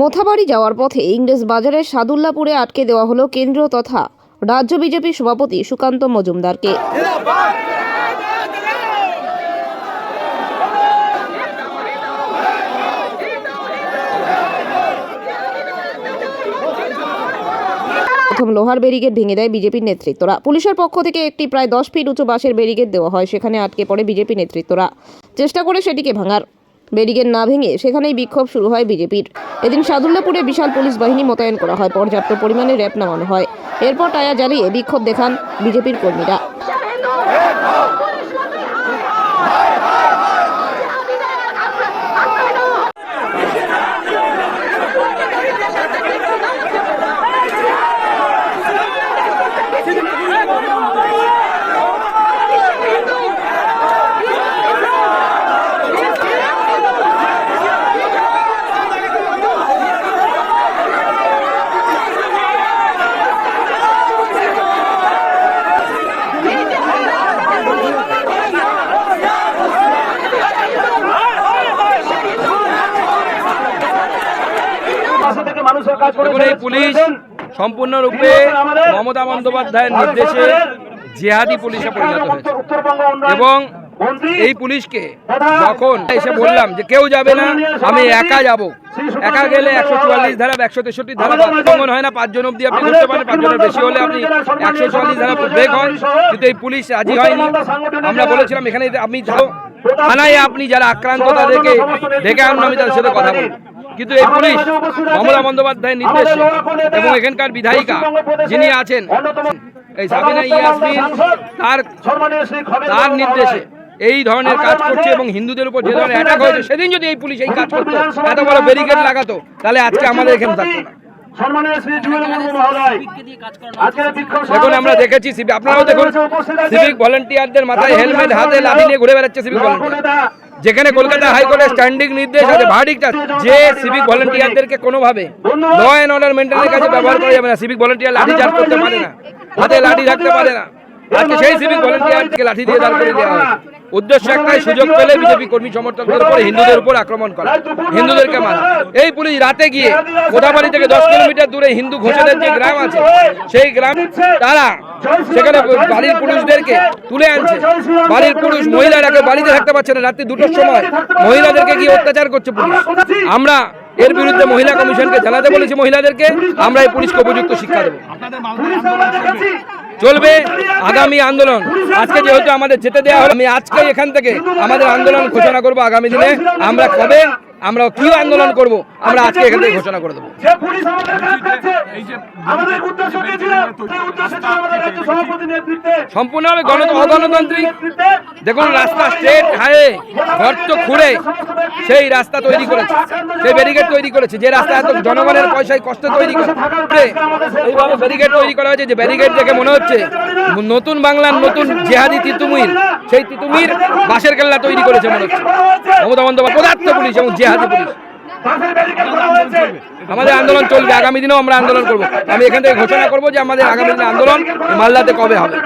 মোথাবাড়ি যাওয়ার পথে ইংরেজ বাজারের সাদুল্লাপুরে আটকে দেওয়া হলো কেন্দ্র তথা রাজ্য বিজেপি সভাপতি সুকান্ত মজুমদারকে। প্রথম লোহার ব্যারিকেড ভেঙে দেয় বিজেপির নেতৃত্বরা। পুলিশের পক্ষ থেকে একটি প্রায় দশ ফিট উঁচু বাঁশের ব্যারিকেড দেওয়া হয়, সেখানে আটকে পড়ে বিজেপি নেতৃত্বরা। চেষ্টা করে সেটিকে ভাঙার। ব্যারিকেড না ভেঙে সেখানেই বিক্ষোভ শুরু হয় বিজেপির। এদিন সাদুল্লাপুরে বিশাল পুলিশ বাহিনী মোতায়েন করা হয়। পর্যাপ্ত পরিমাণে র্যাব নামানো হয়। এরপর টায়া জ্বালিয়ে বিক্ষোভ দেখান বিজেপির কর্মীরা। দেখুন এই পুলিশ সম্পূর্ণরূপে মমতা বন্দ্যোপাধ্যায়ের নির্দেশে জেহাদি পুলিশে পরিণত হয়েছে। এবং এই পুলিশকে যখন এসে বললাম যে কেউ যাবে না আমি একা যাব। একা গেলে একশো চুয়াল্লিশ ধারা একশো তেষট্টি ধারা লঙ্ঘন হয় না পাঁচজন অব্দি আপনি করতে পারেন পাঁচজনের বেশি হলে আপনি একশো চুয়াল্লিশ ধারা ব্রেক হয় কিন্তু এই পুলিশ রাজি হয়নি। আমরা বলেছিলাম এখানে আপনি যাও। থানায় আপনি যারা আক্রান্ত তাদেরকে ডেকে আনুন আমি তাদের সাথে কথা বলব। কিন্তু এই পুলিশ মমতা বন্দ্যোপাধ্যায়ের নির্দেশে এবং এখানকার বিধায়িকা যিনি আছেন, এই সাবিনা ইয়াসমিন, তার তার নির্দেশে এই ধরনের কাজ করছে এবং হিন্দুদের উপর যে ধরনের অ্যাটাক হয়েছে, সেদিন যদি এই পুলিশ এই কাজ করতো, এত বড় ব্যারিকেড লাগাতো, তাহলে আজকে আমাদের এখানে থাকতো। না আপনারাও দেখুন সিভিক ভলেন্টিয়ারদের মাথায় হেলমেট হাতে লাঠি নিয়ে ঘুরে বেড়াচ্ছে সিভিক ভলেন্টিয়ার যেখানে কলকাতা হাইকোর্টের স্ট্যান্ডিং নির্দেশ আছে ভার্ডিক্ট যে সিভিক ভলেন্টিয়ারদেরকে কোনোভাবে ল অ্যান্ড অর্ডার মেনটেনের কাছে ব্যবহার করা যাবে না। সিভিক ভলেন্টিয়ার লাঠি চার্জ করতে পারে না। হাতে লাঠি রাখতে পারে না। আজকে সেই সিভিক ভলেন্টিয়ারকে লাঠি দিয়ে দাঁড় করে দেওয়া হয়েছে উদ্দেশ্য একটাই সুযোগ পেলে বিজেপি কর্মী সমর্থকদের উপর হিন্দুদের উপর আক্রমণ করা। হিন্দুদেরকে মারা। এই পুলিশ রাতে গিয়ে কোথাবাড়ি থেকে দশ কিলোমিটার দূরে হিন্দু ঘোষেদের যে গ্রাম আছে সেই গ্রাম তারা সেখানে বাড়ির পুরুষদেরকে তুলে আনছে। বাড়ির পুরুষ মহিলারাকে বাড়িতে থাকতে পারছে না। রাত্রি দুটোর সময় মহিলাদেরকে গিয়ে অত্যাচার করছে পুলিশ। আমরা এর বিরুদ্ধে মহিলা কমিশনকে জানাতে বলেছি মহিলাদেরকে। আমরা এই পুলিশকে উপযুক্ত শিক্ষা দেবো। চলবে আগামী আন্দোলন। আজকে যেহেতু আমাদের যেতে দেওয়া হলো, আমি আজকে এখান থেকে আমাদের আন্দোলন ঘোষণা করব আগামী দিনে। আমরা কবে, আমরা কি আন্দোলন করব, আমরা আজকে এখান থেকে ঘোষণা করে দেবো। আমাদের কাজ করছে আমাদের উদ্দেশ্য কি ছিল? সেই উদ্দেশ্য ছিল আমাদের রাজ্য সভাপতি নেতৃত্বে। সম্পূর্ণভাবে গণ দেখুন রাস্তা স্ট্রেট হাইওয়ে গর্ত খুঁড়ে সেই রাস্তা তৈরি করেছে। সেই ব্যারিকেড তৈরি করেছে। যে রাস্তা এত জনগণের পয়সায় কষ্ট তৈরি করে এইভাবে ব্যারিকেড তৈরি করা হয়েছে যে ব্যারিকেড দেখে মনে হচ্ছে নতুন বাংলার নতুন জেহাদি তিতুমির সেই তিতুমির বাঁশের কেল্লা তৈরি করেছে মনে হচ্ছে। মমতা বন্দ্যোপাধ্যায় পদার্থ পুলিশ এবং জেহাদি পুলিশ। আমাদের আন্দোলন চলবে আগামী দিনেও আমরা আন্দোলন করব। আমি এখান থেকে ঘোষণা করব যে আমাদের আগামী দিনে আন্দোলন মালদাতে কবে হবে?